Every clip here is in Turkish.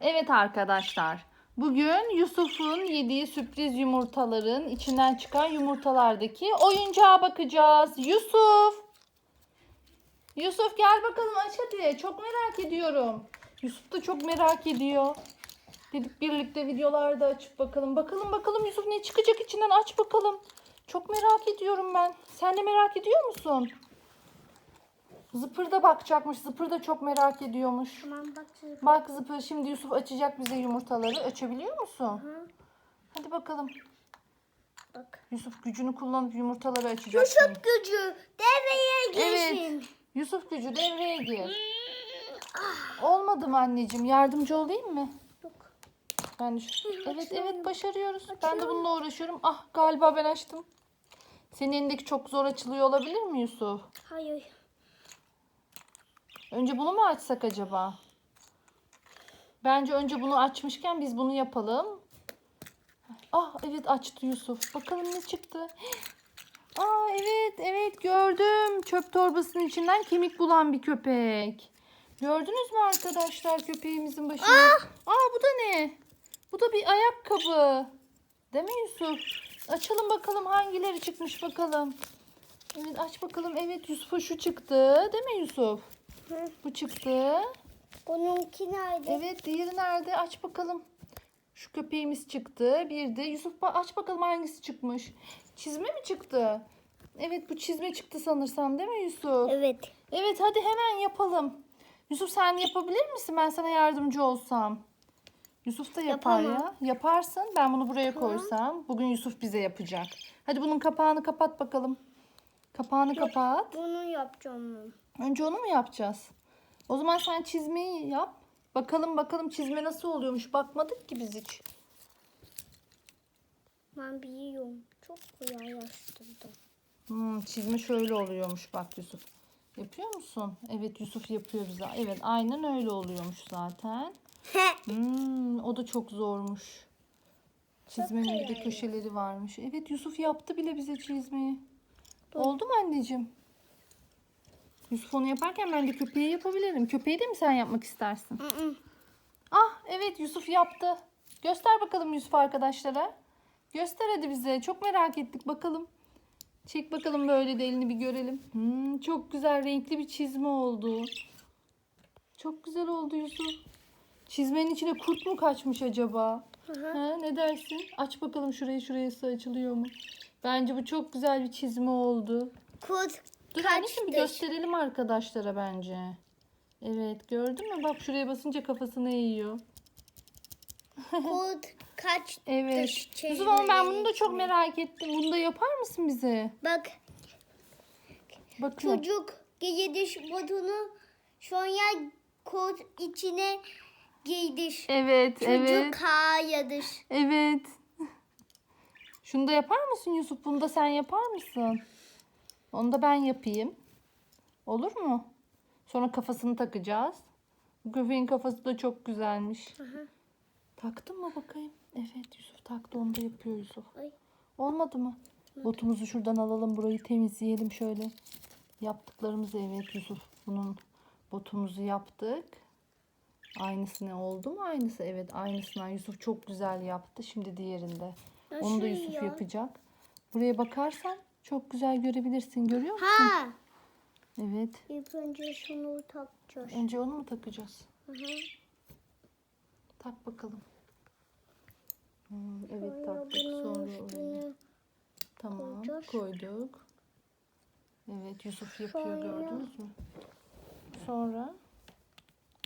Evet arkadaşlar. Bugün Yusuf'un yediği sürpriz yumurtaların içinden çıkan yumurtalardaki oyuncağa bakacağız. Yusuf! Yusuf gel bakalım aç hadi. Çok merak ediyorum. Yusuf da çok merak ediyor. Dedik birlikte videolarda açıp bakalım. Bakalım bakalım Yusuf ne çıkacak içinden aç bakalım. Çok merak ediyorum ben. Sen de merak ediyor musun? Zıpır da bakacakmış. Zıpır da çok merak ediyormuş. Tamam bak şimdi. Bak Zıpır şimdi Yusuf açacak bize yumurtaları. Açabiliyor musun? Hı, Hadi bakalım. bak. Yusuf gücünü kullanıp yumurtaları açacak. Yusuf şimdi. gücü devreye Evet. girsin. Yusuf gücü devreye gir. Olmadı mı anneciğim? Yardımcı olayım mı? Yok. Ben de şu- Evet açıyorum. evet başarıyoruz. Ben de Açıyorum. bununla uğraşıyorum. Ah galiba ben açtım. Senin elindeki çok zor açılıyor olabilir mi Yusuf? Hayır. Önce bunu mu açsak acaba? Bence önce bunu açmışken biz bunu yapalım. Ah evet açtı Yusuf. Bakalım ne çıktı. Aa evet evet gördüm. Çöp torbasının içinden kemik bulan bir köpek. Gördünüz mü arkadaşlar köpeğimizin başını? Aa bu da ne? Bu da bir ayakkabı. Değil mi Yusuf? Açalım bakalım hangileri çıkmış bakalım. Evet aç bakalım. Evet Yusuf'a şu çıktı. Değil mi Yusuf? Bu çıktı. Bununki nerede? Evet diğeri nerede? Aç bakalım. Şu köpeğimiz çıktı. Bir de Yusuf aç bakalım hangisi çıkmış. Çizme mi çıktı? Evet bu çizme çıktı sanırsam değil mi Yusuf? Evet. Evet hadi hemen yapalım. Yusuf sen yapabilir misin? Ben sana yardımcı olsam. Yusuf da yapar Yapamam. ya. Yaparsın. Ben bunu buraya koysam. Bugün Yusuf bize yapacak. Hadi bunun kapağını kapat bakalım. Kapağını kapat. Bunu yapacağım. Önce onu mu yapacağız? O zaman sen çizmeyi yap. Bakalım bakalım çizme nasıl oluyormuş. Bakmadık ki biz hiç. Ben biliyorum. Çok kolaylaştırdım. Hmm, çizme şöyle oluyormuş bak Yusuf. Yapıyor musun? Evet Yusuf yapıyor bize. Evet aynen öyle oluyormuş zaten. Hmm, o da çok zormuş. Çizmenin bir de köşeleri varmış. Evet Yusuf yaptı bile bize çizmeyi. Oldu mu anneciğim? Yusuf onu yaparken ben de köpeği yapabilirim. Köpeği de mi sen yapmak istersin? Ah evet Yusuf yaptı. Göster bakalım Yusuf arkadaşlara. Göster hadi bize. Çok merak ettik bakalım. Çek bakalım böyle de elini bir görelim. Hmm, çok güzel renkli bir çizme oldu. Çok güzel oldu Yusuf. Çizmenin içine kurt mu kaçmış acaba? Hı hı. Ha, ne dersin? Aç bakalım şurayı şurası açılıyor mu? Bence bu çok güzel bir çizme oldu. Kurt Dur anneciğim bir gösterelim arkadaşlara bence. Evet gördün mü? Bak şuraya basınca kafasını eğiyor. kurt kaç Evet. Yusuf ama ben bunu da çok merak ettim. Bunu da yapar mısın bize? Bak Bakıyorum. çocuk giydiş botunu sonra kurt içine giydiş. Evet, Çocuk evet. kayadır. Evet. Şunu da yapar mısın Yusuf? Bunu da sen yapar mısın? Onu da ben yapayım. Olur mu? Sonra kafasını takacağız. Bu köpeğin kafası da çok güzelmiş. hı. Taktın mı bakayım? Evet Yusuf taktı. Onu da yapıyor Yusuf. Ay. Olmadı mı? Botumuzu şuradan alalım. Burayı temizleyelim şöyle. Yaptıklarımızı evet Yusuf. Bunun botumuzu yaptık. Aynısı ne oldu mu? Aynısı evet aynısından Yusuf çok güzel yaptı. Şimdi diğerinde. Onu da Nasıl Yusuf ya? yapacak. Buraya bakarsan çok güzel görebilirsin. Görüyor musun? Ha. Evet. İlk önce şunu takacağız. Önce onu mu takacağız? Hı hı. Tak bakalım. Hmm, evet Sonra taktık. Sonra Tamam koyacağız. koyduk. Evet Yusuf yapıyor Sonra- gördünüz mü? Sonra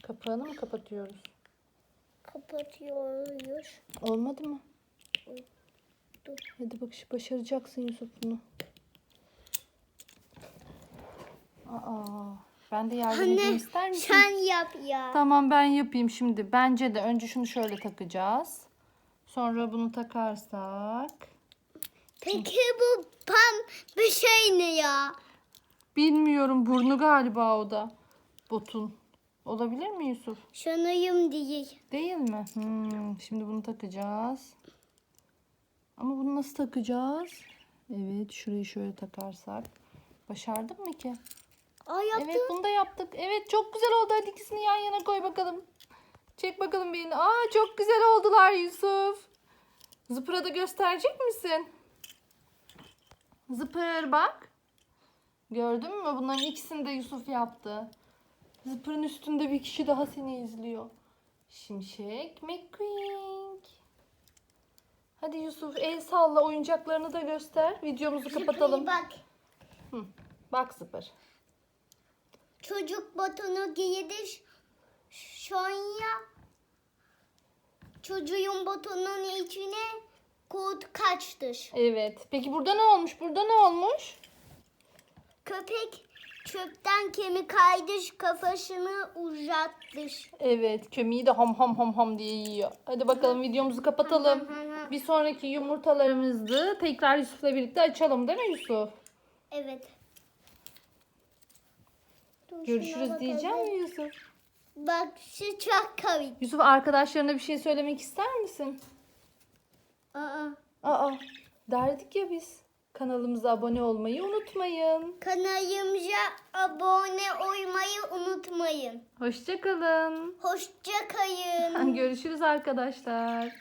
kapağını mı kapatıyoruz? kapatıyoruz. Olmadı mı? Dur. Hadi bak başaracaksın Yusuf bunu. Aa, ben de yardım edeyim Anne ister misin? sen yap ya. Tamam ben yapayım şimdi. Bence de önce şunu şöyle takacağız. Sonra bunu takarsak. Peki bu pam bir şey ne ya? Bilmiyorum burnu galiba o da. Botun. Olabilir mi Yusuf? Sanayım değil. Değil mi? Hmm, şimdi bunu takacağız. Ama bunu nasıl takacağız? Evet şurayı şöyle takarsak. Başardık mı ki? Aa yaptım. Evet bunu da yaptık. Evet çok güzel oldu. Hadi ikisini yan yana koy bakalım. Çek bakalım birini. Aa çok güzel oldular Yusuf. Zıpır'a da gösterecek misin? Zıpır bak. Gördün mü? Bunların ikisini de Yusuf yaptı. Zıpır'ın üstünde bir kişi daha seni izliyor. Şimşek McQueen. Hadi Yusuf el salla oyuncaklarını da göster. Videomuzu kapatalım. Bak Bak Zıpır. Çocuk botunu giydi. Sonra çocuğun botunun içine kurt kaçtı. Evet. Peki burada ne olmuş? Burada ne olmuş? Köpek çöpten kemik kaydı kafasını uzattı. Evet. Kömiği de ham ham ham ham diye yiyor. Hadi bakalım videomuzu kapatalım. Bir sonraki yumurtalarımızı tekrar Yusuf'la birlikte açalım değil mi Yusuf? Evet. Şuna Görüşürüz diyeceğim mi Yusuf? Bak şu çok komik. Yusuf arkadaşlarına bir şey söylemek ister misin? Aa, Aa derdik ya biz. Kanalımıza abone olmayı unutmayın. kanalımıza abone olmayı unutmayın. Hoşçakalın. Hoşça kalın. Görüşürüz arkadaşlar.